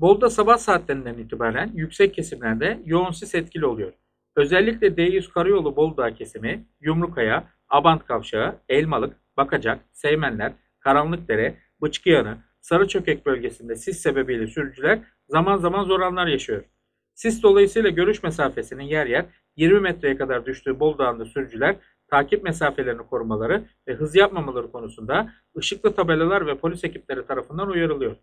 Bolu'da sabah saatlerinden itibaren yüksek kesimlerde yoğun sis etkili oluyor. Özellikle D100 Karayolu Bolu Dağı kesimi, Yumrukaya, Abant Kavşağı, Elmalık, Bakacak, Seymenler, Karanlıkdere, Bıçkıyanı, Sarıçökek bölgesinde sis sebebiyle sürücüler zaman zaman zor anlar yaşıyor. Sis dolayısıyla görüş mesafesinin yer yer 20 metreye kadar düştüğü Bolu Dağı'nda sürücüler takip mesafelerini korumaları ve hız yapmamaları konusunda ışıklı tabelalar ve polis ekipleri tarafından uyarılıyor.